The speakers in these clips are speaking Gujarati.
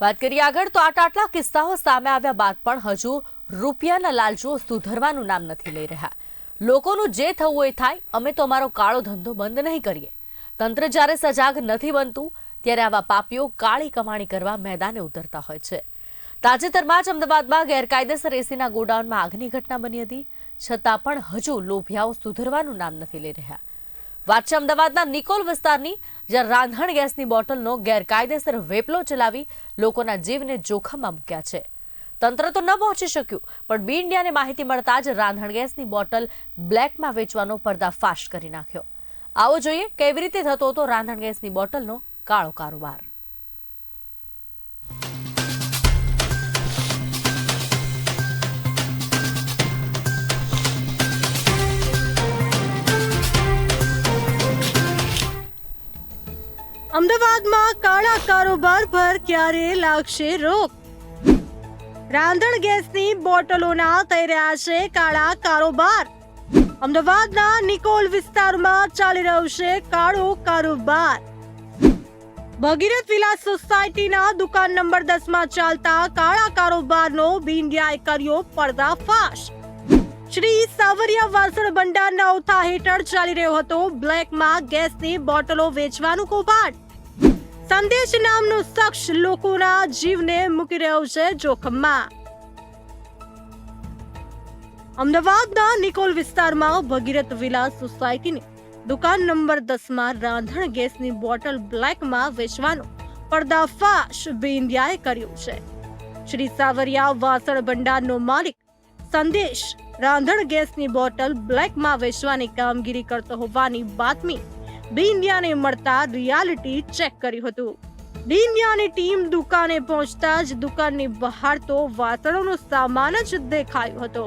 વાત કરીએ આગળ, તો આટલા આટલા કિસ્સાઓ સામે આવ્યા બાદ પણ હજુ રૂપિયાના લાલચો સુધરવાનું નામ નથી લઈ રહ્યા. લોકોનું જે થવું એ થાય, અમે તો અમારો કાળો ધંધો બંધ નહીં કરીએ. તંત્ર જ્યારે સજાગ નથી બનતું, ત્યારે આવા પાપીઓ કાળી કમાણી કરવા મેદાને ઉતરતા હોય છે. તાજેતરમાં જ અમદાવાદમાં ગેરકાયદેસર એસીના ગોડાઉનમાં આગની ઘટના બની હતી, છતાં પણ હજુ લોભિયાઓ સુધરવાનું નામ નથી લઈ રહ્યા. વાત અમદાવાદના નિકોલ વિસ્તારની, જ્યાં રાંધણ ગેસની બોટલનો ગેરકાયદેસર વેપલો ચલાવી લોકોના જીવને જોખમમાં મૂક્યા છે. તંત્ર તો ન પહોંચી શક્યું, પણ બી ઇન્ડિયાને માહિતી મળતા જ રાંધણ ગેસની બોટલ બ્લેકમાં વેચવાનો પર્દાફાશ કરી નાખ્યો. આવો જોઈએ કેવી રીતે થતો હતો રાંધણ ગેસની બોટલનો કાળો કારોબાર. અમદાવાદમાં કાળા કારોબાર પર ક્યારે લાગશે રોક? રાંધણ ગેસની બોટલોના થઈ રહ્યા છે કાળા કારોબાર. અમદાવાદના નિકોલ વિસ્તારમાં ચાલી રહ્યો છે કાળો કારોબાર. ભગીરથ વિલાસ સોસાયટીના દુકાન નંબર દસમાં ચાલતા કાળા કારોબારનો ભીંડિયાએ કર્યો પર્દાફાશ. શ્રી સાવરિયા વાસણ ભંડારના ઓથા હેઠળ ચાલી રહ્યો હતો બ્લેકમાં ગેસની બોટલો વેચવાનું કૌભાંડ. સંદેશ નામનો શખ્સ લોકોના જીવને મૂકી રહ્યો છે જોખમમાં. અમદાવાદના નિકોલ વિસ્તારમાં ભગીરથ વિલાસ સોસાયટીની દુકાન નંબર દસમાં રાંધણ ગેસની બોટલ બ્લેકમાં વેચવાનો પર્દાફાશ બિંદિયાએ કર્યું છે. શ્રી સાવરિયા વાસણ ભંડારનો માલિક સંદેશ રાંધણ ગેસની બોટલ બ્લેકમાં વેચવાની કામગીરી કરતો હોવાની બાતમી ઇન્ડિયાને મળતા રિયાલિટી ચેક કર્યું હતું. ઇન્ડિયાની ટીમ દુકાને પહોંચતા જ દુકાનની બહાર તો વાસણોનો સામાન જ દેખાયો હતો.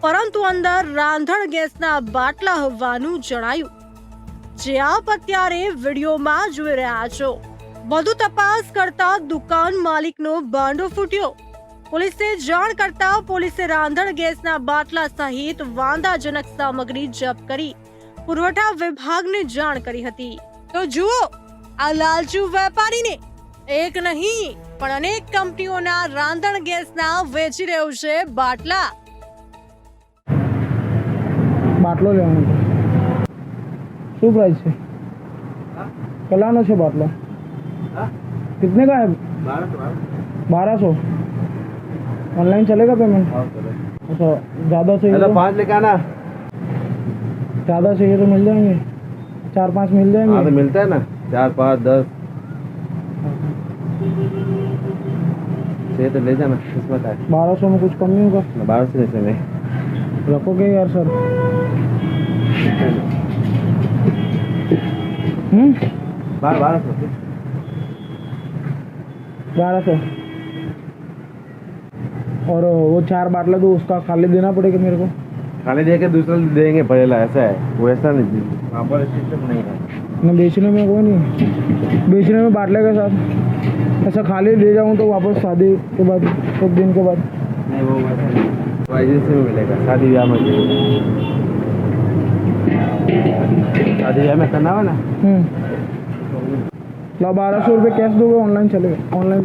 પરંતુ અંદર રાંધણ ગેસના બાટલા હોવાનું જણાયું. જે આપ અત્યારે વિડીયોમાં જોઈ રહ્યા છો. વધુ તપાસ કરતા દુકાન માલિકનો બાંડો ફૂટ્યો. પોલીસે જાણ કરતા પોલીસે રાંધણ ગેસના બાટલા સહિત વાંધાજનક સામગ્રી જપ્ત કરી. પુરવઠા વિભાગને જાણ કરી હતી તો જુઓ આ લાલચુ વેપારીને એક નહીં પણ અનેક કંપનીઓના રાંધણ ગેસના વેચી રહ્યું છે બાટલા બાટલો લેવાનો છે શું પ્રાઇસ છે કેટલાનો છે બાટલો कितने का है बारह सौ ऑनलाइन चलेगा पेमेंट अच्छा ज़्यादा चाहिए हेलो तो पाँच लेके आना ज़्यादा चाहिए तो मिल जाएँगे। चार पाँच मिल हाँ तो जाएँगे मिलता है ना। चार पाँच दस। चाहिए तो ले जाना इसमें का है। बारह सौ में कुछ कम नहीं होगा। बारह सौ नहीं नहीं रखोगे यार सर? हम्म? बारह बारह सौ। बारह सौ। और वो चार बाटला तो उसका खाली देना पड़ेगा मेरे को। खाने दे के दूसरा देंगे पहला ऐसा है। वो ऐसा नहीं वहाँ पर सिस्टम नहीं है। न बेचने में कोई नहीं बेचने में बाटले के साथ। ऐसा खाली ले जाऊँ तो वापस शादी के बाद एक दिन के बाद। नहीं वो मिलेगा। शादी ब्याह में शादी ब्याह में करना हो ना? हम्म। ला बारह सौ रुपये कैश दोगे ऑनलाइन चलेगा। ऑनलाइन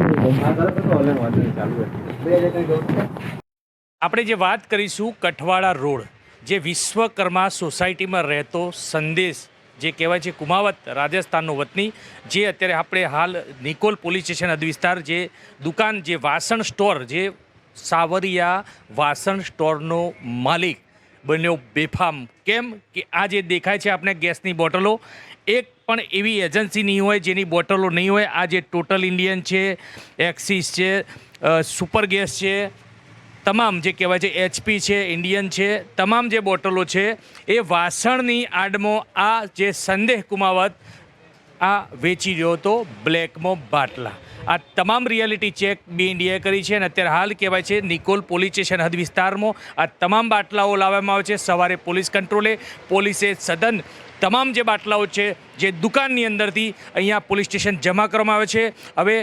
આપણે જે વાત કરીશું કઠવાડા રોડ, જે વિશ્વકર્મા સોસાયટીમાં રહેતો સંદેશ, જે કહેવાય છે કુમાવત, રાજસ્થાનનો વતની, જે અત્યારે આપણે હાલ નિકોલ પોલીસ સ્ટેશન હદ વિસ્તાર જે દુકાન, જે વાસણ સ્ટોર, જે સાવરિયા વાસણ સ્ટોરનો માલિક બન્યો બેફામ. કેમ કે આ જે દેખાય છે આપણે ગેસની બોટલો, એક પણ એવી એજન્સી નહીં હોય, જેની બોટલો નહીં હોય. આ જે ટોટલ ઇન્ડિયન છે, એક્સિસ છે સુપર ગેસ છે તમામ જે કહેવાય છે એચપી છે ઇન્ડિયન છે, તમામ જે બોટલો છે, એ વાસણની આડમાં આ જે સંદેહ કુમાવત આ વેચી રહ્યો હતો બ્લેકમાં બાટલા. આ તમામ રિયાલિટી ચેક બી ઇન્ડિયાએ કરી છે અને અત્યારે હાલ કહેવાય છે નિકોલ પોલીસ સ્ટેશન હદ વિસ્તારમાં આ તમામ બાટલાઓ લાવવામાં આવે છે. સવારે પોલીસ કંટ્રોલે પોલીસે સદન તમામ જે બાટલાઓ છે જે દુકાનની અંદરથી અહીંયા પોલીસ સ્ટેશન જમા કરવામાં આવે છે. હવે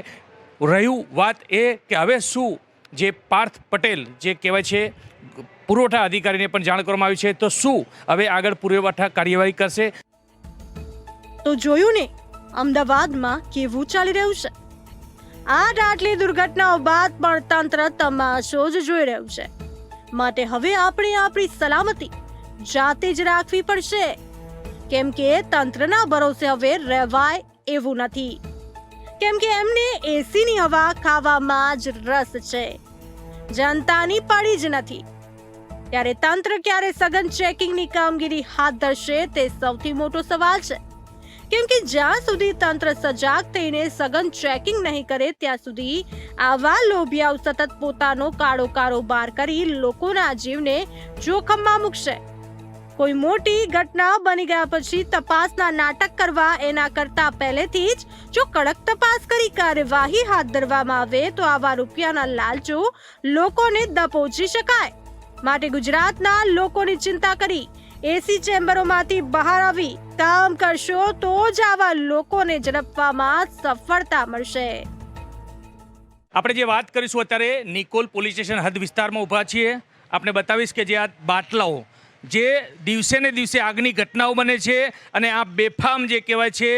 રહ્યું વાત એ કે હવે શું જે પાર્થ પટેલ, જે કહેવાય છે, પુરવઠા અધિકારીને પણ જાણ કરવામાં આવી છે. તો શું હવે આગળ પુરવઠા કાર્યવાહી કરશે? તો જોયું ને, અમદાવાદમાં કેવું ચાલી રહ્યું છે? આ આટલી દુર્ઘટનાઓ બાદ પણ તંત્ર તમાશો જ જોઈ રહ્યું છે. માટે હવે આપણે આપણી સલામતી જાતે જ રાખવી પડશે. કેમ કે તંત્રના ભરોસે હવે રહેવાય એવું નથી. કેમ કે એમને એસીની હવા ખાવામાં જ રસ છે. જનતાની પડી જ નથી. ત્યારે તંત્ર ક્યારે સઘન ચેકિંગની કામગીરી હાથ ધરશે તે સૌથી મોટો સવાલ છે. કેમ કે જ્યાં સુધી તંત્ર સજાગ થઈને સઘન ચેકિંગ નહીં કરે, ત્યાં સુધી આવા લોભિયાઓ સતત પોતાનો કાળો કારોબાર કરી લોકોના જીવને જોખમમાં મૂકશે. કોઈ મોટી ઘટના બની ગયા પછી તપાસના નાટક કરવા એના કરતા પહેલેથી જ જો કડક તપાસ કરી કાર્યવાહી હાથ ધરવામાં આવે તો આવા રૂપિયાના લાલચો લોકોને દપોચી શકાય. માટે ગુજરાતના લોકોની ચિંતા કરી. એસી ચેમ્બરોમાંથી બહાર આવી કામ કરશો તો જ આવા લોકોને ઝડપવામાં સફળતા મળશે. આપણે જે વાત કરીશું, અત્યારે નિકોલ પોલીસ સ્ટેશન હદ વિસ્તારમાં ઊભા છીએ. આપણે બતાવીશ કે જે આ બાટલાઓ જે દિવસે ને દિવસે આગની ઘટનાઓ બને છે અને આ બેફામ જે કહેવાય છે,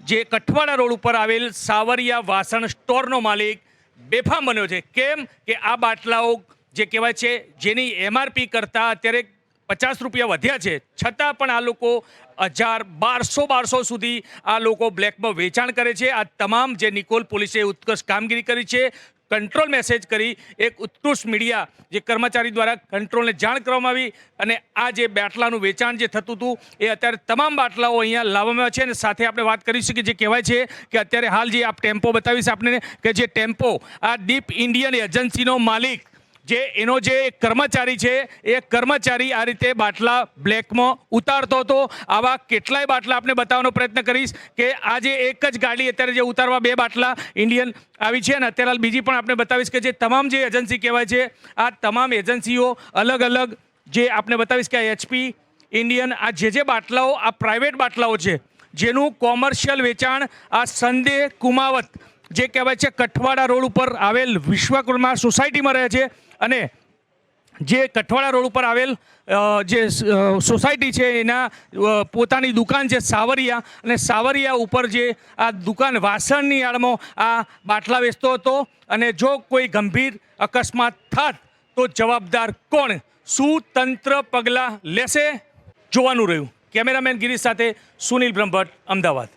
જે કઠવાડા રોડ ઉપર આવેલ સાવરિયા વાસણ સ્ટોરનો માલિક બેફામ બન્યો છે. કેમ કે આ બાટલાઓ જે કહેવાય છે, જેની એમઆરપી કરતાં અત્યારે પચાસ રૂપિયા વધ્યા છે, છતાં પણ આ લોકો હજાર બારસો બારસો સુધી આ લોકો બ્લેકમાં વેચાણ કરે છે. આ તમામ જે નિકોલ પોલીસે ઉત્કર્ષ કામગીરી કરી છે કંટ્રોલ મેસેજ કરી એક ઉત્કૃષ્ટ મીડિયા જે કર્મચારી દ્વારા કંટ્રોલને જાણ કરવામાં આવી અને આ જે બાટલાનું વેચાણ જે થતું હતું, એ અત્યારે તમામ બાટલાઓ અહીંયા લાવવામાં છે અને સાથે આપણે વાત કરીશું કે જે કહેવાય છે કે અત્યારે હાલ જે આપ ટેમ્પો બતાવીશ આપણે કે જે ટેમ્પો આ ડીપ ઇન્ડિયન એજન્સીનો માલિક જે, એનો જે કર્મચારી છે, એ કર્મચારી આ રીતે બાટલા બ્લેકમાં ઉતારતો હતો. આવા કેટલાય બાટલા આપણે બતાવવાનો પ્રયત્ન કરીશ કે આ જે એક જ ગાડી અત્યારે જે ઉતારવા બે બાટલા ઇન્ડિયન આવી છે અને અત્યારે બીજી પણ આપણે બતાવીશ કે જે તમામ જે એજન્સી કહેવાય છે, આ તમામ એજન્સીઓ અલગ અલગ જે આપણે બતાવીશ કે એચપી ઇન્ડિયન, આ જે જે બાટલાઓ, આ પ્રાઇવેટ બાટલાઓ છે, જેનું કોમર્શિયલ વેચાણ આ સંદે કુમાવત જે કહેવાય છે, કઠવાડા રોડ ઉપર આવેલ વિશ્વકર્મા સોસાયટીમાં રહે છે. અને જે કઠવાડા રોડ ઉપર આવેલ જે સોસાયટી છે, એના પોતાની દુકાન છે, સાવરિયા. અને સાવરિયા ઉપર જે આ દુકાન વાસણની આડમાં આ બાટલા વેચતો હતો અને જો કોઈ ગંભીર અકસ્માત થાત, તો જવાબદાર કોણ? શું તંત્ર પગલાં લેશે? જોવાનું રહ્યું. કેમેરામેન ગિરીશ સાથે સુનિલ બ્રહ્મભટ્ટ, અમદાવાદ.